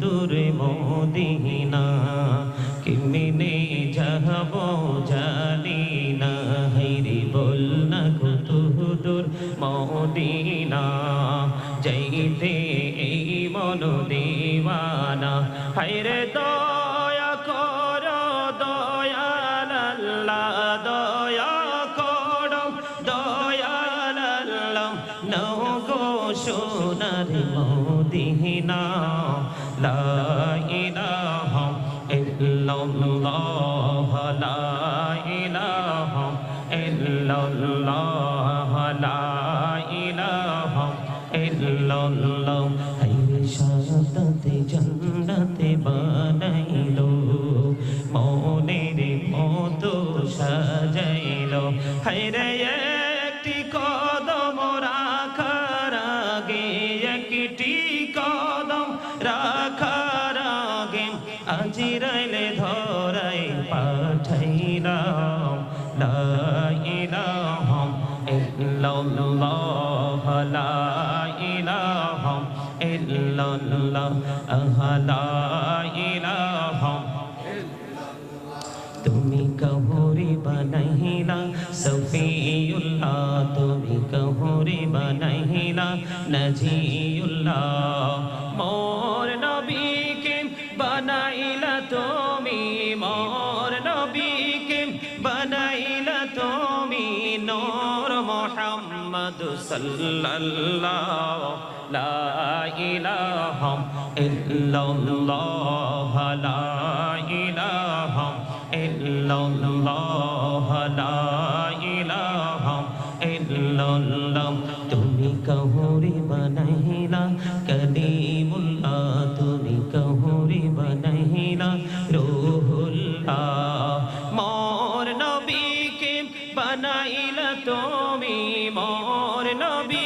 দূর মোদিনা কেমনে যাব জানি না হাইরে বল না কুতুদুর মোদিনা। যাইতে এই মন দিওয়ানা, হাইরে দয়া হাইরে সাদাতে জান্নাতে বানাইলো। মনের মতো সাজাইলো। হাইরে একটি কদম রাখার আগে, একটি কদম রাখার আগে আজিরাইলে ধরাই পাঠাইলাম। লা ইলাহা ইল্লাল্লাহ, লা আহা লা ইলাহা। তুমি কহরে বানাইলা, সফিউল্লাহ। তুমি কহরে বানাইলা, নজিউল্লাহ। মোর নবীকে বানাইলা তুমি, মোর নবীকে বানাইলা তুমি, নূর মুহাম্মদ সাল্লাল্লাহ লা ইলাহা ইল্লাল্লাহ, লা ইলাহা ইল্লাল্লাহ, লা ইলাহা ইল্লাল্লাহ। তুমি কহরে বানাইলা কলিমুল্লাহ তুমি কহরে বানাইলা রূহুল্লাহ মোর নবীকে বানাইলা তুমি, মোর নবীকে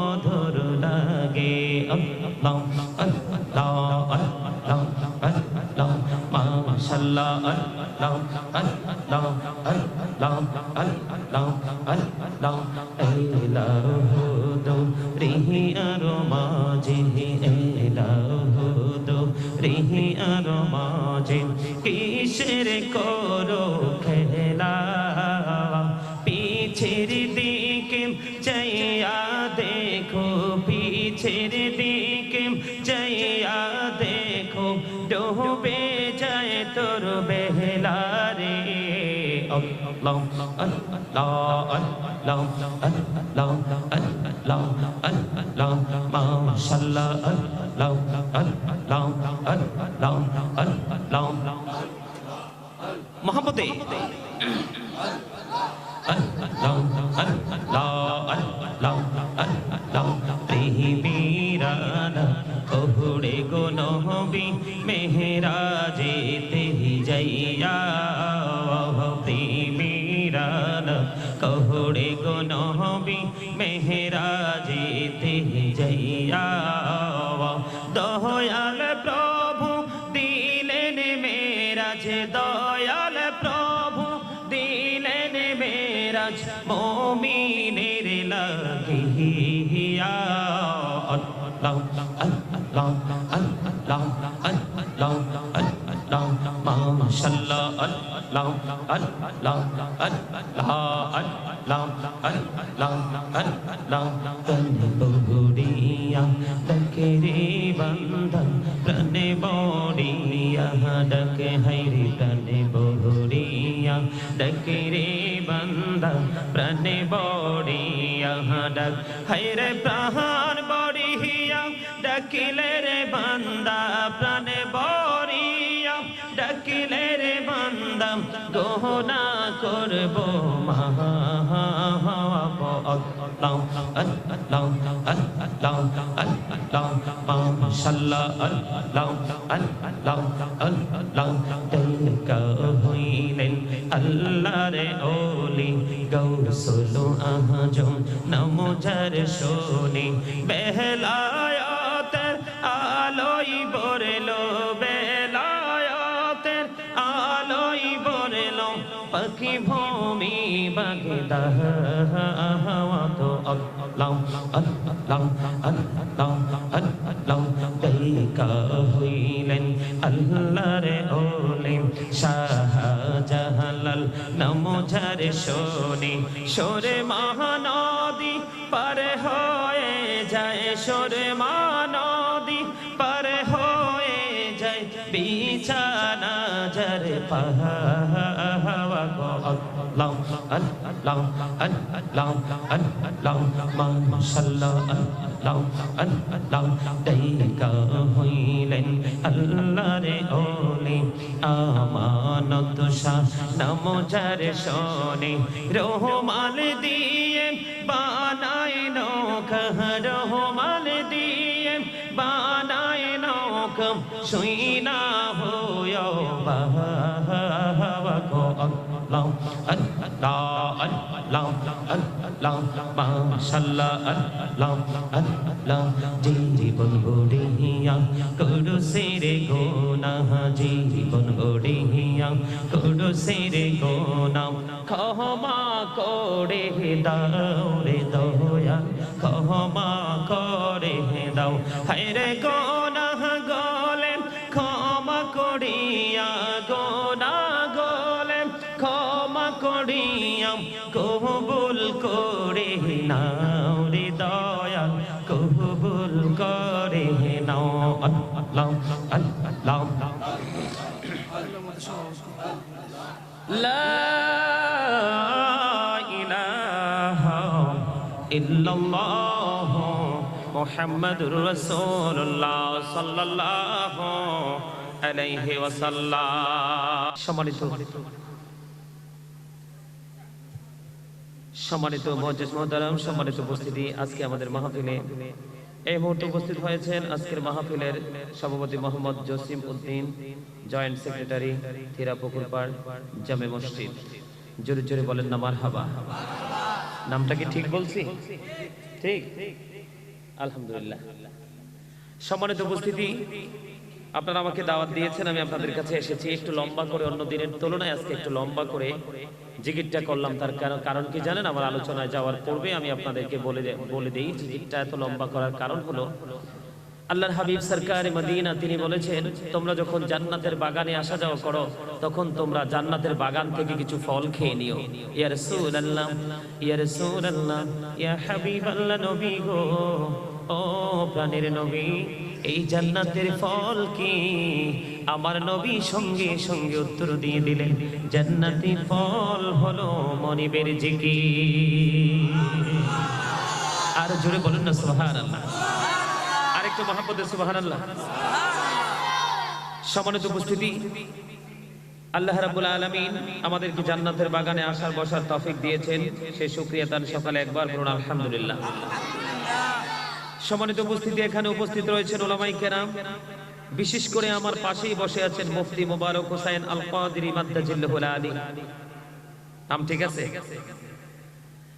মধুর লাগে। আল্লাহ আল্লাহ আল্লাহ আল্লাহ, মাশাআল্লাহ, আল্লাহ আল্লাহ আল্লাহ আল্লাহ আল্লাহ এলাহু দো রিহি আর মাঝে এলাহু দো রিহি আর মাঝে, কিসের করো? long ấn lo ấn long ấn long ấn long ấn long màu xanh lơ ấn long ấn long ấn long ấn long mohabbat মেরাজ মমিনের লাগিয়া আল্লাহ আল্লাহ আল্লাহ আল্লাহ আল্লাহ মাশাআল্লাহ আল্লাহ আল্লাহ আল্লাহ আল্লাহ আল্লাহ ডাকিলে রে বান্দা গহনা করব মহা আল্লাহ আল্লাহ আল্লাহ আল্লাহ আল্লাহ আল্লাহ আল্লাহ তলকা হইলেন আল্লাহর ওলি। গৌসুল আজম নমজার শোনে বেহলায়াতের ভূমি বাগদা হাওয়া তো আল্লাহ আল্লাহ আল্লাহ আল্লাহ তলকা হইলেন আল্লাহর ওলি শাহ জাহালাল নমজার শোনে সোরে মহানদী পার হয়ে যায়, সোরে মহানদী পার হয়ে যায় বিছানা পাহাওয়া গো আল্লাহ আল্লাহ আল্লাহ আল্লাহ মাশাআল্লাহ আল্লাহ আল্লাহ দাইকা হইলেন আল্লাহর ওলি আমানত শাহ নমজার শোনে রহমাল দিয়ে বানায় নৌকা রহমাল দিয়ে বানায় নৌকা শুই না হয় বাবা গো আল্লাহ আল্লাহ আল্লাহ আল্লাহ মাশাআল্লাহ আল্লাহ আল্লাহ জীবন গড়িয়া করো সেরে গোনা জীবন গড়িয়া করো সেরে গোনা ক্ষমা করে দাও রে দয়া ক্ষমা করে দাও হায়রে গোনা গলে মুহাম্মাদুর রাসূলুল্লাহ সাল্লাল্লাহু আলাইহি ওয়াসাল্লাম সম্মানিত সম্মানিত মহাজেশ মহতারাম সম্মানিত উপস্থিতি আজকে আমাদের মাহফিলে এই মুহূর্তে উপস্থিত হয়েছেন আজকের মাহফিলের সভাপতি মোহাম্মদ জসিম উদ্দিন, জয়েন্ট সেক্রেটারি থিরা পুকুরপাড় জামে মসজিদ। জোরে জোরে বলেন না মার হাবা নামটা কি ঠিক বলছি? ঠিক? আলহামদুলিল্লাহ। সম্মানিত উপস্থিতি আপনারা আমাকে দাওয়াত দিয়েছেন, আমি আপনাদের কাছে এসেছি একটু লম্বা করে, অন্য দিনের তুলনায় আজকে একটু লম্বা করে জিকিরটা করলাম তার কারণ- কি জানেন? আমার আলোচনায় যাওয়ার পূর্বে আমি আপনাদেরকে বলে বলে দেই, জিকিরটা এত লম্বা করার কারণ হলো, আল্লাহর হাবিব সরকার মদিনা তিনি বলেছেন, তোমরা যখন জান্নাতের বাগানে আসা যাওয়া করো, তখন তোমরা জান্নাতের বাগান থেকে কিছু ফল খেয়ে নিও। ইয়া রাসূলুল্লাহ ইয়া রাসূলুল্লাহ, ইয়া হাবিবাল্লাহ নবী গো, ও প্রাণের নবী এই জান্নাতের ফল কি? আমার নবী সঙ্গে সঙ্গে উত্তর দিয়ে দিলেন, জান্নাতি ফল হলো মনিবের জিকি আর জোরে বলুন না, সুবহানাল্লাহ। আরেকটু মহাপদের সুবহানাল্লাহ। সম্মানিত উপস্থিতি, আল্লাহ রাব্বুল আলামিন আমাদেরকে জান্নাতের বাগানে আসার বসার তৌফিক দিয়েছেন। সেই শুকরিয়া তার সকালে একবার বলুন, আলহামদুলিল্লাহ। সম্মানিত উপস্থিতি, এখানে উপস্থিত রয়েছেন ওলামাই কেরাম। বিশেষ করে আমার পাশেই বসে আছেন মুফতি মোবারক হোসেন আল কাদিরি মাদ্দাজিল্লাহুল আলী। নাম ঠিক আছে?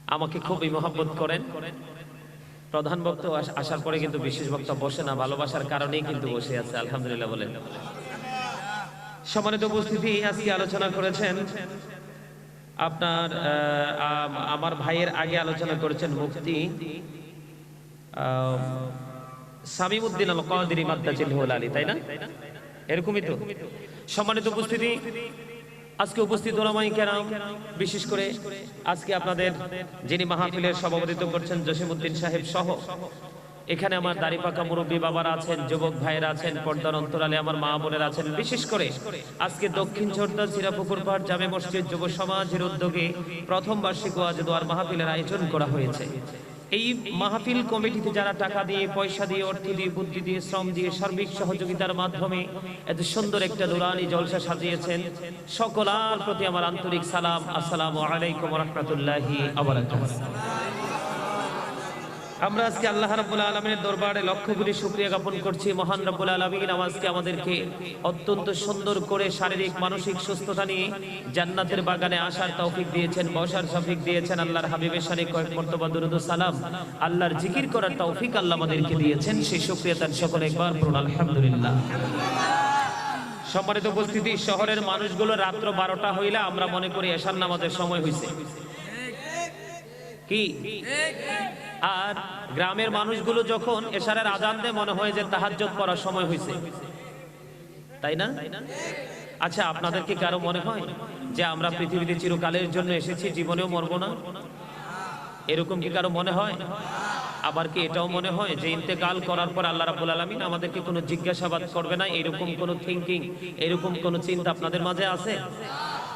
আমাকে খুবই মহব্বত করেন। প্রধান বক্তা আস- আসার পরে কিন্তু বিশেষ বক্তা বসে না, ভালোবাসার কারণেই কিন্তু বসে আছে, আলহামদুলিল্লাহ বলেন। সম্মানিত উপস্থিতি, আজকে আলোচনা করেছেন আপনার আমার ভাইয়ের আগে আলোচনা করেছেন মুফতি আল মাদ্দাজিল তাই না? এরকমই তো। সম্মানিত উপস্থিতি, আজকে উপস্থিত ওলামাই কেরাম, বিশেষ করে আজকে আপনাদের যিনি মাহফিলের সভাপতিত্ব করছেন জসিমউদ্দিন সাহেব সহ, এখানে আমার দাড়ি পাকা মুরব্বী বাবারা আছেন, যুবক ভাইয়েরা আছেন, পর্দার অন্তরালে আমার মা বোনেরা আছেন। বিশেষ করে আজকে দক্ষিণ ঝোরদা সিরাপুকুর পাড় জামে মসজিদ যুব সমাজের উদ্যোগে প্রথম বার্ষিক ওয়াজ দোয়ার মাহফিলের আয়োজন করা হয়েছে। এই মাহফিল কমিটিতে যারা টাকা দিয়ে, পয়সা দিয়ে, অর্থ দিয়ে, বুদ্ধি দিয়ে, শ্রম দিয়ে সার্বিক সহযোগিতার মাধ্যমে এত সুন্দর একটা নুরানি জলসা সাজিয়েছেন, সকলার প্রতি আমার আন্তরিক সালাম। আসসালামু আলাইকুম রহমতুল্লাহি আমরা আজকে আল্লাহ রাব্বুল আলমিনের দরবারে লক্ষ কোটি শুক্রিয়া জ্ঞাপন করছি। মহান রাব্বুল আলমিন আজকে আমাদেরকে অত্যন্ত সুন্দর করে শারীরিক, মানসিক সুস্থতা নিয়ে জান্নাতের বাগানে আসার তৌফিক দিয়েছেন, বসার তৌফিক দিয়েছেন, আল্লাহর হাবিবের সানে কয়েক মর্তবা দুরুদ সালাম, আল্লাহর জিকির করার তৌফিক আল্লাহ আমাদেরকে দিয়েছেন। সেই শুক্রিয়া তার সকলে একবার পড়ুন, আলহামদুলিল্লাহ। সম্মানিত উপস্থিতি, শহরের মানুষগুলো রাত্র বারোটা হইলে আমরা মনে করি এশার নামাজের সময় হয়েছে কি? আর গ্রামের মানুষগুলো যখন এশারের আজান দেয়, মনে হয় যে তাহাজ্জুদ পড়ার সময় হয়েছে তাই না? আচ্ছা আপনাদের কি কারও মনে হয় যে আমরা পৃথিবীতে চিরকালের জন্য এসেছি, জীবনেও মরবো না? এরকম কি কারও মনে হয়? আবার কি এটাও মনে হয় যে ইন্তেকাল করার পর আল্লাহ রাব্বুল আলামিন আমাদেরকে কোনো জিজ্ঞাসাবাদ করবে না? এরকম কোনো থিঙ্কিং এরকম কোনো চিন্তা আপনাদের মাঝে আছে?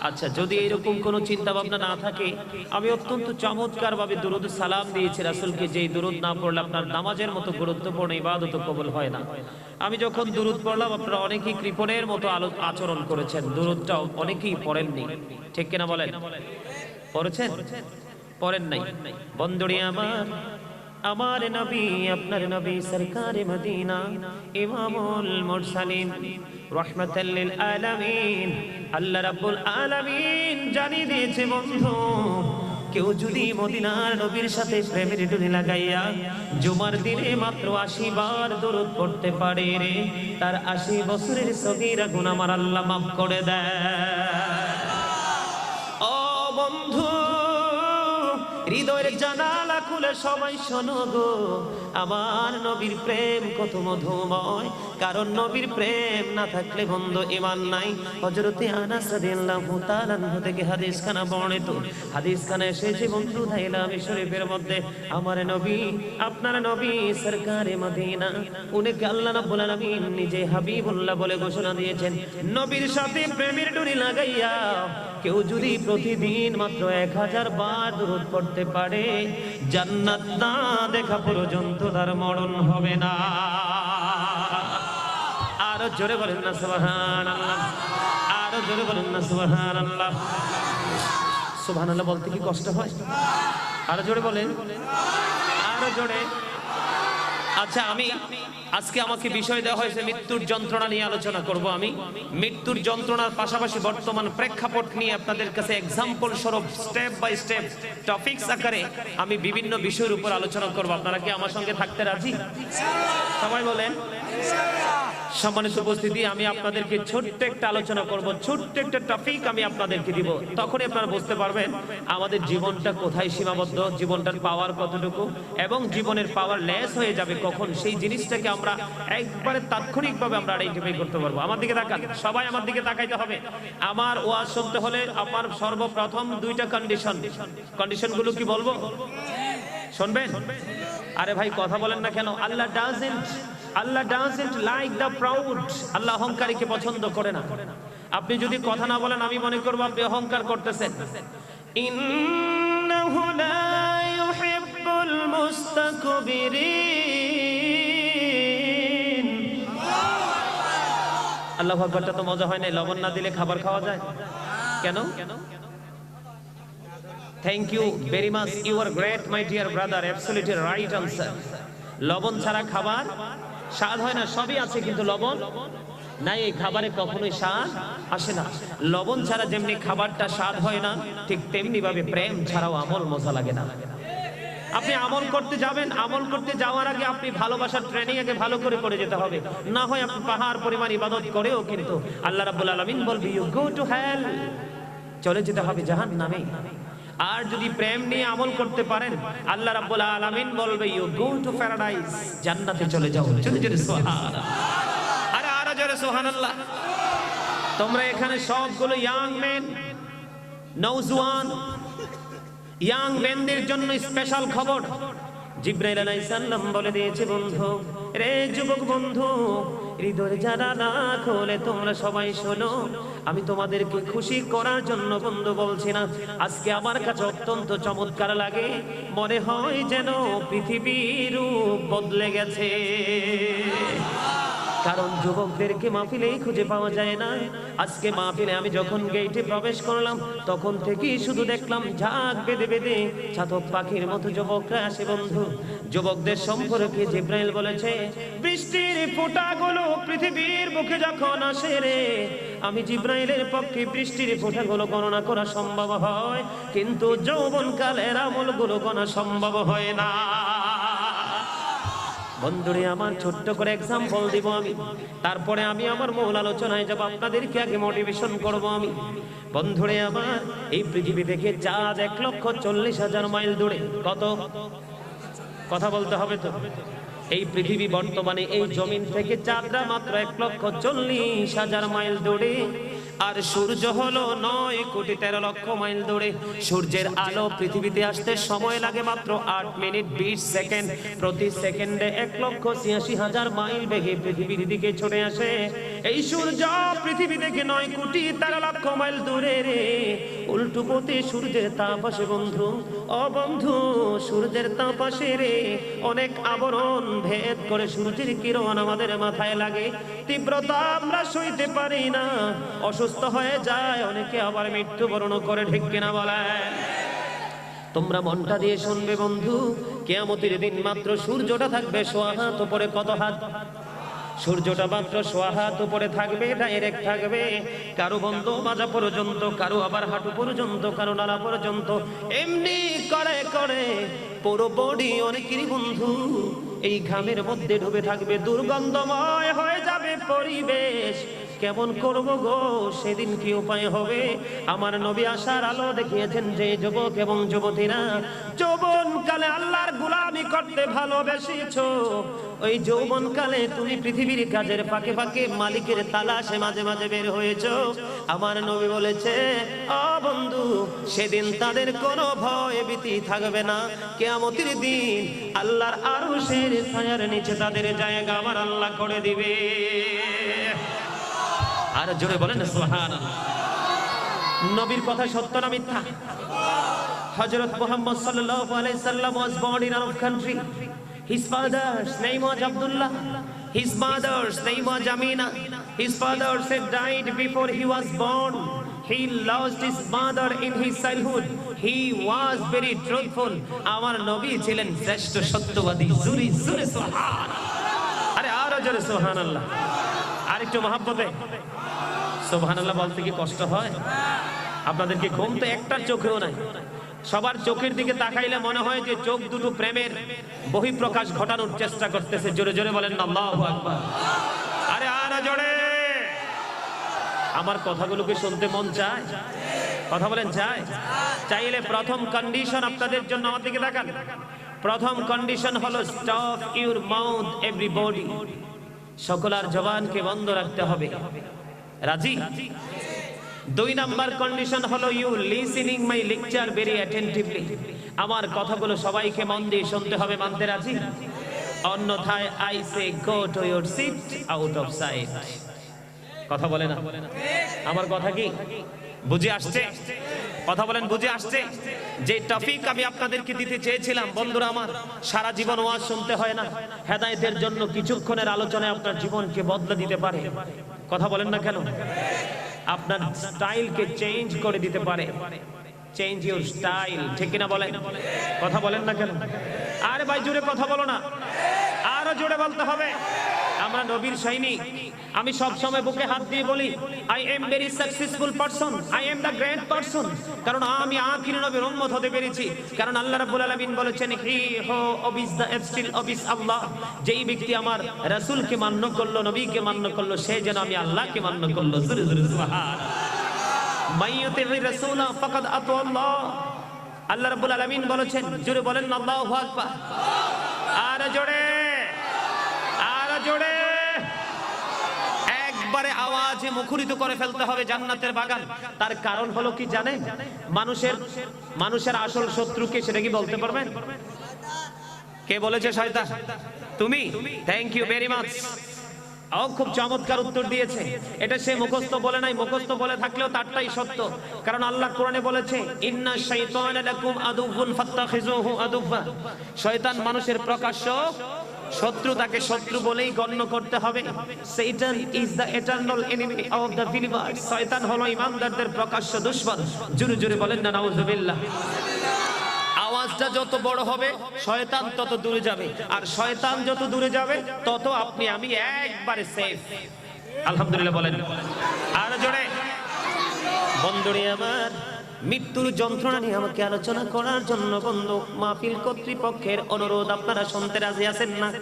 আচ্ছা যদি এরকম কোনো চিন্তা ভাবনা না থাকে, আমি অত্যন্ত চমৎকার ভাবে দুরুদ সালাম দিয়েছি রাসূলকে, যেই দুরুদ না পড়লে আপনার নামাজের মতো গুরুত্বপূর্ণ ইবাদত কবুল হয় না। আমি যখন দুরুদ পড়লাম, আপনারা অনেকেই কৃপণের মতো আলো, আচরণ করেছেন। দুরুদটাও অনেকেই পড়েননি। ঠিক কিনা বলেন? পড়েছেন? পড়েন নাই? বন্দরে আমার আমার নবী, আপনার নবী সরকারে মদিনা, ইমামুল মুরসালিন, রহমাতাল লিল আলামিন। আল্লাহ রাব্বুল আলামিন জানিয়ে দিয়েছে, বন্ধু, কেউ যদি মদিনার নবীর সাথে প্রেমের ডুনি লাগাইয়া জুমার দিনে মাত্র আশি বার দরুদ পড়তে পারে রে, তার আশি বছরের সগীরা গুনাহ আমার আল্লাহ মাফ করে দেয় ও বন্ধু, হৃদয়ের জানালা খুলে সবাই শোনো গো, আমার নবীর প্রেম কত মধুময়। কারণ নবীর প্রেম না থাকলে বন্ধু ইমান নাই। হযরতে আনাস রাদিয়াল্লাহু তাআলা থেকে হাদিস খানা বর্ণিত। হাদিস খানা এসেছে বন্ধু ধাইলাম শরীফের মধ্যে, আমার নবী, আপনার নবী সরকারে মদিনা। উনিকে আল্লাহ রাব্বুল আলামিন নিজে হাবিবুল্লাহ বলে ঘোষণা দিয়েছেন। নবীর সাথে প্রেমের ডুরি লাগাইয়া কেউ যদি প্রতিদিন মাত্র এক হাজার বার দূরত পড়তে পারে, জান্নাত না দেখা পর্যন্ত তার মরণ হবে না। আরও জোরে বলেন না সুবহান আরও জোরে বলেন না সুবহান আল্লাহ সুবহান আল্লাহ বলতে কি কষ্ট হয়? আরও জোরে বলেন। আরও জোরে। আচ্ছা আমি আজকে আমাকে বিষয় দেওয়া হয়েছে, মৃত্যুর যন্ত্রণা নিয়ে আলোচনা করব আমি। মৃত্যুর যন্ত্রণার পাশাপাশি বর্তমান প্রেক্ষাপট নিয়ে আপনাদের কাছে এক্সাম্পল স্বরূপ স্টেপ বাই স্টেপ টপিকস আকারে আমি বিভিন্ন বিষয়ের উপর আলোচনা করব। আপনারা কি আমার সঙ্গে থাকতে রাজি? সবাই বলেন। সম্মানিত উপস্থিতি, আমি আপনাদেরকে ছোট্ট একটা আলোচনা করব, ছোট্ট একটা টপিক আমি আপনাদেরকে দিব। তখনই আপনারা বুঝতে পারবেন আমাদের জীবনটা কোথায় সীমাবদ্ধ, জীবনটার পাওয়ার কতটুকু, এবং জীবনের পাওয়ার লেস হয়ে যাবে কখন? সেই জিনিসটাকে আমরা একবারে তাৎক্ষণিকভাবে আমরা আইডেন্টিফাই করতে পারব। আমার দিকে তাকান, সবাই আমার দিকে তাকাইতে হবে। আমার ওয়াজ শুনতে হলে আমার সর্বপ্রথম দুইটা কন্ডিশন কন্ডিশনগুলো কি বলব? শুনবেন? আরে ভাই, কথা বলেন না কেন? Allah doesn't Allah doesn't like the proud Allah অহংকারীকে পছন্দ করে না। আপনি যদি কথা না বলেন আমি মনে করব আপনি অহংকার করতেছেন। ইন্নাহু লা ইউহিব্বুল মুস্তাকবিরিন। আল্লাহ আকবারটা তো মজা হয় না লবণ না দিলে খাবার খাওয়া যায়। কেন? Thank you very much you are great my dear brother absolutely right answer লবণ ছাড়া খাবার স্বাদ হয় না, সবই আছে কিন্তু লবণ। নাই এই খাবারে কখনোই স্বাদ আসে না। লবণ ছাড়া যেমনি খাবারটা স্বাদ হয় না, ঠিক তেমনি ভাবে প্রেম ছাড়াও আমল মজা লাগে না। আপনি আমল করতে যাবেন, আমল করতে যাওয়ার আগে আপনি ভালোবাসার ট্রেনিং আগে ভালো করে করে যেতে হবে। না হয় আপনি পাহাড় পরিমাণ ইবাদত করেও কিন্তু আল্লাহ রাব্বুল আলামিন বলবি ইউ গো টু হেল চলে যেতে হবে জাহান নামে আর যদি প্রেম নিয়ে আমল করতে পারেন আল্লাহ রাব্বুল আলামিন বলবে ইউ গো টু প্যারাডাইস জান্নাতে চলে যাও। জোরে জোরে সুবহান আরে আরও জোরে সুবহানাল্লাহ। তোমরা এখানে সবগুলো ইয়াং মেন নওজওয়ান ইয়াং মেনদের জন্য স্পেশাল খবর। জিব্রাইল আলাইহিস সালাম বলে দিয়েছে বন্ধু রে যুবক বন্ধু হৃদয় যারা না খোলে তোমরা সবাই শোনো আমি তোমাদেরকে খুশি করার জন্য বন্ধু বলছি না। আজকে আমার কাছে অত্যন্ত চমৎকার লাগে। মনে হয় যেন পৃথিবীর বদলে গেছে। কারণ যুবকদেরকে মাহফিলেই খুঁজে পাওয়া যায় না। আজকে মাহফিলে আমি যখন গেটে প্রবেশ করলাম, তখন থেকেই শুধু দেখলাম ঝাঁক বেঁধে বেঁধে ছাতক পাখির মতো যুবকরা আসে বন্ধু। যুবকদের সম্পর্কে জিব্রাইল বলেছে, বৃষ্টির ফোঁটাগুলো পৃথিবীর বুকে যখন আসে রে আমি জিব্রাইলের পক্ষে বৃষ্টির ফোঁটাগুলো গণনা করা সম্ভব হয়, কিন্তু যৌবনকালের আমলগুলো গণনা সম্ভব হয় না। বন্ধুরে, আমার ছোট্ট করে এক্সাম্পল দিব আমি। তারপরে আমি আমার মূল আলোচনায় যাব, আপনাদেরকে আগে মোটিভেশন করব আমি। বন্ধুরে, আমার এই পৃথিবী থেকে চাঁদ এক লক্ষ চল্লিশ হাজার মাইল দূরে। কত? কথা বলতে হবে তো? এই পৃথিবী বর্তমানে এই জমিন থেকে চাঁদরা মাত্র এক লক্ষ চল্লিশ হাজার মাইল দূরে। আর সূর্য হলো নয় কোটি তেরো লক্ষ মাইল দূরে। সূর্যের আলো পৃথিবীতে আসতে সময় লাগে মাত্র আট মিনিট বিশ সেকেন্ড। প্রতি সেকেন্ডে এক লক্ষ ছিয়াশি হাজার মাইল বেগে পৃথিবীর দিকে ছড়ে আসে। এই সূর্য পৃথিবী থেকে নয় কোটি তেরো লক্ষ মাইল দূরে রে। উল্টো পথে সূর্যের তাপ আসে বন্ধু, ও বন্ধু, সূর্যের তাপ আসে রে। অনেক আবরণ ভেদ করে সূর্যের কিরণ আমাদের মাথায় লাগে। তীব্রতা আমরা সইতে পারি না। অসুস্থ হয়ে যায়, অনেকে আবার মৃত্যুবরণ করে, ঠিক কিনা বলেন তোমরা মনটা দিয়ে শুনবে বন্ধু, কেয়ামতির দিন মাত্র সূর্যটা থাকবে সোয়া হাত উপরে কত হাত? সূর্যটা মাত্র সোয়া হাত উপরে থাকবে ডাইরেক্ট থাকবে। কারও বন্ধ মাজা পর্যন্ত, কারও আবার হাঁটু পর্যন্ত, কারও নালা পর্যন্ত। এমনি করে করে পুরো বডি অনেকেরই বন্ধু, এই ঘামের মধ্যে ডুবে থাকবে, দুর্গন্ধময় হয়ে যাবে পরিবেশ। কেমন করব গো? সেদিন কি উপায় হবে? আমার নবী আসার আলো দেখিয়েছেন যে যুবক এবং যুবতীরা যৌবন কালে আল্লাহর গুলামি করতে ভালোবেসেছো। ওই যৌবন কালে তুমি পৃথিবীর কাজের ফাঁকে ফাঁকে মালিকের তালাশে মাঝে মাঝে বের হয়েছো। আমার নবী বলেছে, অ বন্ধু, সেদিন তাদের কোনো ভয় ভীতি থাকবে না। কেয়ামতির দিন আল্লাহর আরও শের ছায়ার নিচে তাদের জায়গা আমার আল্লাহ করে দিবে। আর জোরে বলেন নবীর কথা সত্য না মিথ্যা হযরত মুহাম্মদ সাল্লাল্লাহু সাল্লাম born in our country his father's name was his mother's name was Amina his father said died before he was born he lost his mother in his childhood he was very truthful আমার নবী ছিলেন শ্রেষ্ঠ সত্যবাদী জুরি জুরি সুবহান আরে আরও জোরে সুবহানাল্লাহ আরেকটু মহাব্বতে। সুবহানাল্লাহ বলতে কি কষ্ট হয়? আপনাদেরকে ঘুম তো একটার চোখেও নাই। সবার চোখের দিকে তাকাইলে মনে হয় যে চোখ দুটো প্রেমের বহিঃপ্রকাশ ঘটানোর চেষ্টা করতেছে। জোরে জোরে বলেন, আল্লাহু আকবার। আরে আর জোরে। আমার কথাগুলোকে শুনতে মন চায়? কথা বলেন, চায়? চাইলে প্রথম কন্ডিশন আপনাদের জন্য আমার দিকে তাকান। প্রথম কন্ডিশন হলো স্টপ ইউর মাউথ এভরিবডি সকলার জবানকে বন্ধ রাখতে হবে। রাজি? দুই নাম্বার কন্ডিশন হলো you listening my lecture very attentively আমার কথাগুলো সবাইকে মন দিয়ে শুনতে হবে, মানতে রাজি? অন্যথায় I say go to your seat out of sight কথা বলে না। আমার কথা কি? বুঝে আসছে? কথা বলেন, বুঝে আসছে? যে টপিক আমি আপনাদেরকে দিতে চেয়েছিলাম, বন্ধুরা আমার, সারা জীবন ওয়াজ শুনতে হয় না। হেদায়েতের জন্য কিছুক্ষণের আলোচনায় আপনার জীবনকে বদলে দিতে পারে। কথা বলেন না কেন? আপনার স্টাইলকে চেঞ্জ করে দিতে পারে। চেঞ্জ ইউর স্টাইল, ঠিক কিনা বলেন? কথা বলেন না কেন? আরে ভাই, জোরে কথা বলো না। আরও জোরে বলতে হবে। আমরা নবীর সৈনিক। আমি সব সময় বুকে হাত দিয়ে বলি I am very successful person I am the great person কারণ আমি আখির নবীর উম্মত হতে পেরেছি। কারণ আল্লাহ রাব্বুল আলামিন বলেছেন, হি হো, অবিস দা এফস্টিল অবিস আল্লাহ। যেই ব্যক্তি আমার রাসূলকে মান্য করল, নবীকে মান্য করল, সে যেন আমি আল্লাহকে মান্য করল। জোরে জোরে সুবহান মাইয়ুতির রাসূলা ফাকাদ আতাল্লাহ আল্লাহ রাব্বুল আলামিন বলেছেন, জোরে বলেন, আল্লাহু আকবার। আর জোরে আর জোরে। একবারে আওয়াজে মুখরিত করে ফেলতে হবে জান্নাতের বাগান। তার কারণ হলো কি জানেন? মানুষের মানুষের আসল শত্রুকে সেটা কি বলতে পারবেন? কে বলেছে শয়তান? তুমি? থ্যাংক ইউ ভেরি মাচ ও, খুব চমৎকার উত্তর দিয়েছে। এটা সে মুখস্থ বলে নাই। মুখস্থ বলে থাকলেও তারটাই সত্য। কারণ আল্লাহ কোরআনে বলেছে, ইন্না শাইতানা লাকুম আদুউন ফাত্তাখিজুহু আদুবা শয়তান মানুষের প্রকাশ্য শত্রু তাকে শত্রু বলেই গণ্য করতে হবে। Satan is the eternal enemy of the believers শয়তান হলো ইমানদারদের প্রকাশ্য দুশমন। জোরে জোরে বলেন না, নাউজুবিল্লাহ। আওয়াজটা যত বড় হবে, শয়তান তত দূরে যাবে। আর শয়তান যত দূরে যাবে, তত আপনি, আমি একবারে সেফ আলহামদুলিল্লাহ বলেন। আর জোরে। বন্ধুরে আমার মৃত্যুর যন্ত্রণা নিয়ে আমাকে আলোচনা করার জন্য বন্ধু, মাহফিল কর্তৃপক্ষের অনুরোধ আপনারা শুনতে রাজি আছেন না?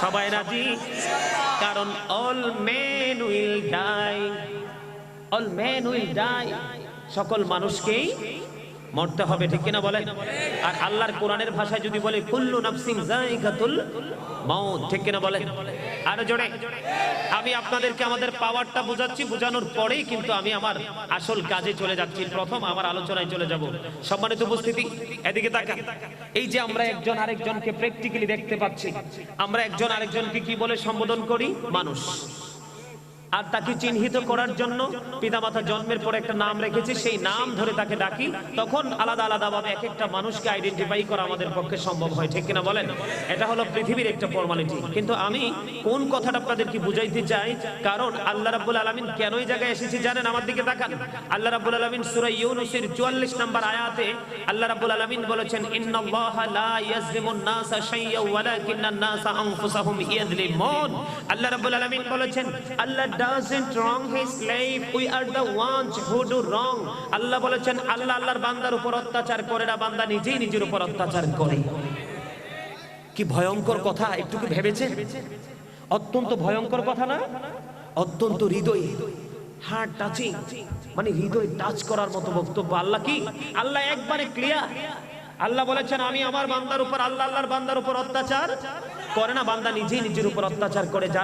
সবাই রাজি? কারণ all men will die all men will die সকল মানুষকেই মরতে হবে, ঠিক কিনা বলেন? আর আল্লাহর কোরআনের ভাষায় যদি বলে, কুল্লু নাফসিন জায়গাতুল মাউত ঠিক কিনা বলেন? আর জোরে। আমি আপনাদেরকে আমাদের পাওয়ারটা বোঝাচ্ছি, বোঝানোর পরেই কিন্তু আমি আমার আসল কাজে চলে যাচ্ছি। প্রথম আমার আলোচনায় চলে যাব। সম্মানিত উপস্থিতি, এদিকে তাকান। এই যে আমরা একজন আরেকজনকে প্র্যাকটিক্যালি দেখতে পাচ্ছি, আমরা একজন আরেকজনকে কি বলে সম্বোধন করি? মানুষ। আর তাকে চিহ্নিত করার জন্য পিতামাতা জন্মের পর একটা নাম রেখেছে, সেই নাম ধরে তাকে ডাকি, তখন আলাদা আলাদা ভাবে এক একটা মানুষকে আইডেন্টিফাই করা আমাদের পক্ষে সম্ভব হয়, ঠিক কিনা বলেন? এটা হলো পৃথিবীর একটা ফর্মালিটি কিন্তু আমি কোন কথাটা আপনাদেরকে বুঝাইতে চাই? কারণ আল্লাহ রাব্বুল আলামিন কেন এই জায়গায় এসেছি জানেন? আমার দিকে তাকান। আল্লাহ রাব্বুল আলামিন সূরা ইউনূসের 44 নম্বর আয়াতে আল্লাহ রাব্বুল আলামিন বলেছেন, ইন্নাল্লাহা লা ইয়াজলিমুন নাসা শাইয়্যা ওয়ালাকিন্নান নাসা আনফুসাহুম ইয়াজলিমুন আল্লাহ রাব্বুল আলামিন বলেছেন, আল্লাহ doesn't wrong his slave we are the ones who do wrong. আল্লাহ বলেছেন, আল্লাহ আল্লাহর বান্দার উপর অত্যাচার করে না, বান্দা নিজেই নিজের উপর অত্যাচার করে। কি ভয়ঙ্কর কথা, একটু কি ভেবেছেন? অত্যন্ত ভয়ঙ্কর কথা না? অত্যন্ত হৃদয় হার্ট টাচিং মানে হৃদয় টাচ করার মতো বক্তব্য। আল্লাহ কি? আল্লাহ একবারে ক্লিয়ার আল্লাহ বলেছেন, আমি আমার বান্দার উপর, আল্লাহ আল্লাহর বান্দার উপর অত্যাচার করে না, বান্দা নিজেই নিজের উপর অত্যাচার করে।